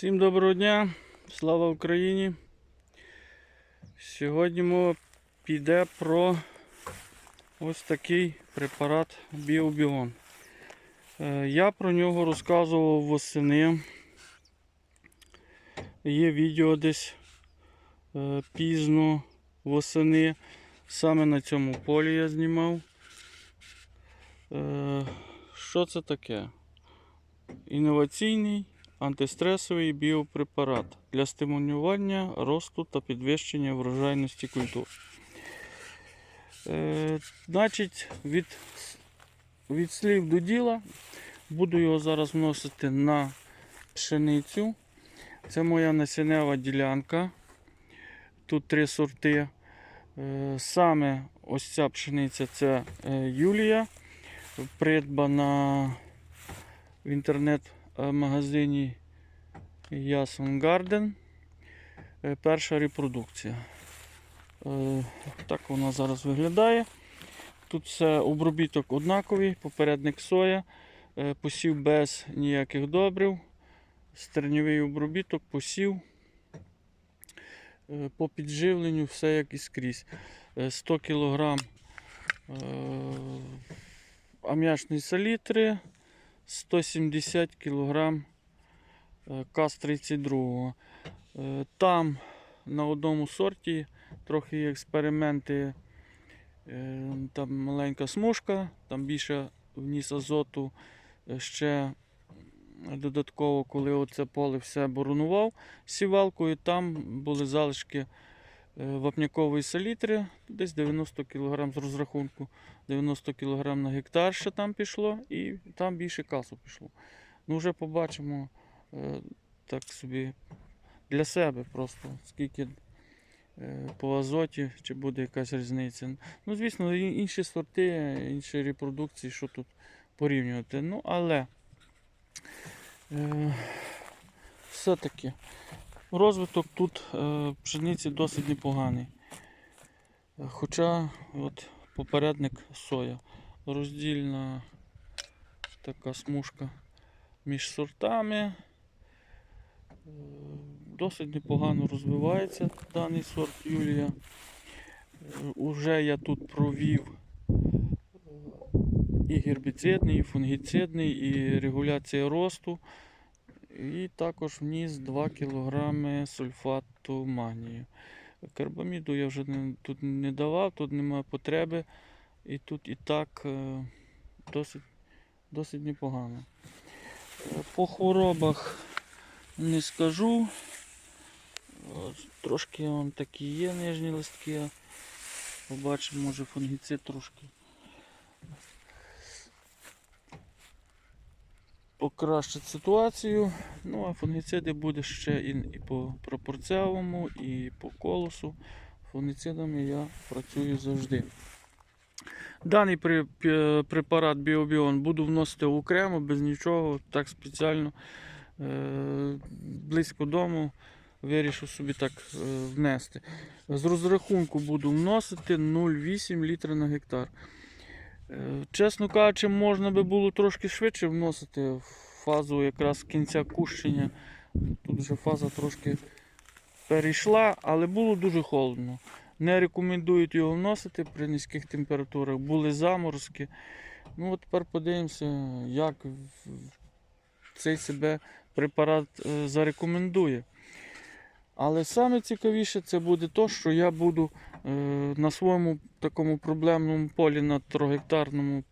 Всім доброго дня, слава Україні. Сьогодні мова піде про ось такий препарат Біобіон. Е, Я про нього розказував восени. Є відео десь е, пізно восени. Саме на цьому полі я знімав. Е, Що це таке? Інноваційний антистресовий біопрепарат для стимулювання росту та підвищення врожайності культур. Е, значить, від, від слів до діла буду його зараз вносити на пшеницю. Це моя насінева ділянка. Тут три сорти. Е, саме ось ця пшениця це е, Юлія, придбана в інтернет-магазині Ясон Гарден. Е, Перша репродукція. Е, Так вона зараз виглядає. Тут все обробіток однаковий, попередник соя, е, посів без ніяких добрив, стерньовий обробіток, посів. Е, По підживленню все як і скрізь. Е, 100 кг ам'ячної салітри, 170 кг КАЗ-32. Е, Там на одному сорті трохи експерименти. Е, Там маленька смужка, там більше вніс азоту. Е, Ще додатково, коли оце поле все боронував сівалкою, там були залишки вапнякової салітри, десь 90 кг з розрахунку, 90 кг на гектар ще там пішло, і там більше касу пішло. Ну, вже побачимо е, так собі для себе просто, скільки е, по азоті, чи буде якась різниця. Ну, звісно, інші сорти, інші репродукції, що тут порівнювати. Ну, але е, все-таки розвиток тут е, пшениці досить непоганий. Хоча от попередник соя. Роздільна така смужка між сортами. Е, Досить непогано розвивається даний сорт Юлія. Е, Уже я тут провів і гербіцидний, і фунгіцидний, і регуляція росту. І також вніс 2 кг сульфату магнію. Карбаміду я вже не, тут не давав, тут немає потреби. І тут і так е, досить, досить непогано. Е, По хворобах не скажу. Трошки вон такі є нижні листки. Побачимо, може фунгіцид трошки покращить ситуацію. Ну, а фунгіциди буде ще і, по пропорціалому, і по колосу. Фунгіцидами я працюю завжди. Даний препарат Біобіон буду вносити окремо, без нічого, так спеціально е, близько дому вирішив собі так е, внести. З розрахунку буду вносити 0,8 літра на гектар. Е, Чесно кажучи, можна би було трошки швидше вносити в фазу якраз кінця кущення. Тут вже фаза трошки перейшла, але було дуже холодно. Не рекомендують його вносити при низьких температурах. Були заморозки. Ну от тепер подивимося, як цей себе препарат е, зарекомендує. Але саме цікавіше це буде то, що я буду е, на своєму такому проблемному полі на трогектарному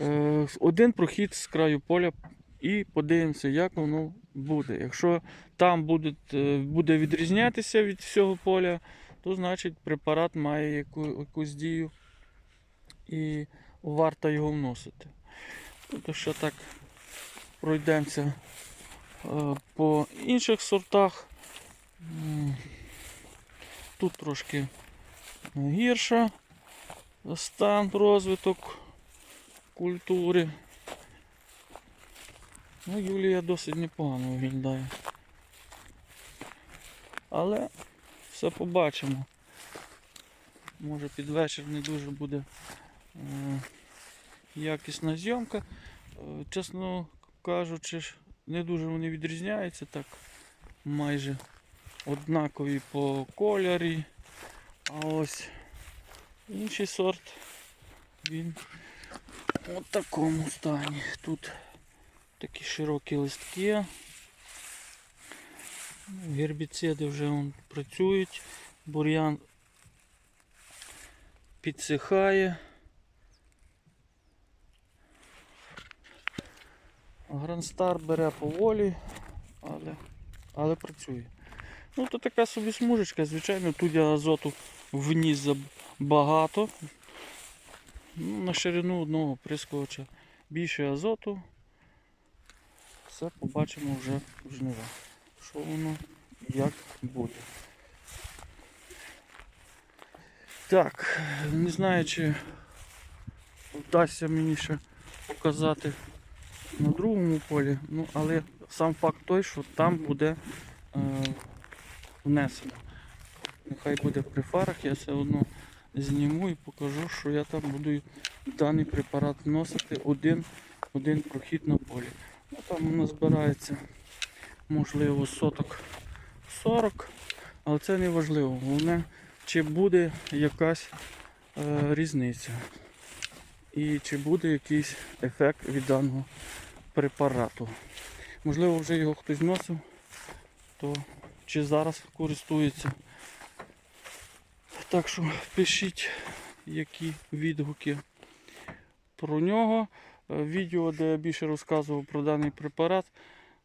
е, один прохід з краю поля і подивимося, як воно буде. Якщо там буде, е, буде відрізнятися від всього поля, то значить препарат має яку, якусь дію і варто його вносити. Тобто ще так пройдемося е, по інших сортах. Тут трошки гірше стан розвиток культури. Ну, Юлія досить непогано виглядає. Але все побачимо. Може під вечір не дуже буде е, якісна зйомка. Е, чесно кажучи, не дуже вони відрізняються, так майже однакові по кольорі. А ось інший сорт, він у такому стані. Тут такі широкі листки. Гербіциди вже вон, працюють, бур'ян підсихає. Грандстар бере поволі, але, але працює. Ну, то така собі смужечка, звичайно, тут я азоту вніс багато. Ну, на ширину одного прискувача більше азоту. Все побачимо вже в жнива. Що воно як буде. Так, не знаю, чи вдасться мені ще показати на другому полі, ну, але сам факт той, що там буде е, внесено. Нехай буде при фарах, я все одно зніму і покажу, що я там буду даний препарат вносити один, один прохід на полі. Ну, там у нас збирається можливо соток 40, але це не важливо. Головне, чи буде якась е, різниця. І чи буде якийсь ефект від даного препарату. Можливо, вже його хтось вносив, то чи зараз користується. Так що пишіть, які відгуки про нього. Е, Відео, де я більше розказував про даний препарат,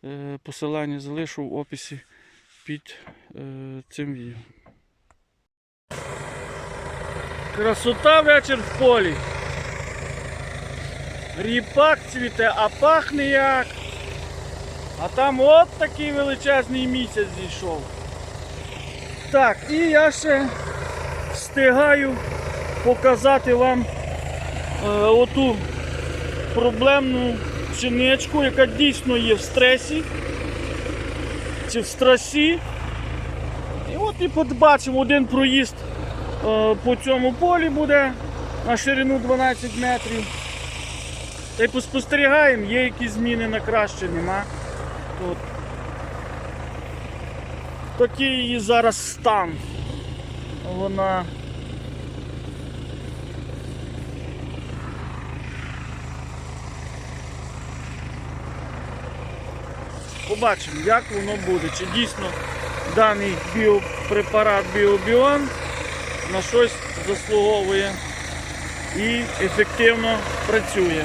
е, посилання залишу в описі під е, цим відео. Красота вечір в полі. Ріпак цвіте, а пахне як. А там от такий величезний місяць зійшов. Так, і я ще встигаю показати вам е, оту проблемну пшеничку, яка дійсно є в стресі чи в страсі. І от і побачимо один проїзд е, по цьому полі буде на ширину 12 метрів. Та й поспостерігаємо, є якісь зміни на краще, нема. От. Такий її зараз стан. Вона. Побачимо, як воно буде. Чи дійсно даний біопрепарат Біобіон на щось заслуговує і ефективно працює.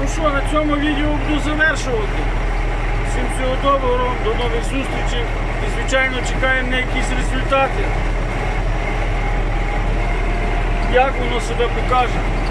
Ну що, на цьому відео буду завершувати. Всім всього доброго, до нових зустрічей і звичайно чекаємо на якісь результати. Як воно себе покаже.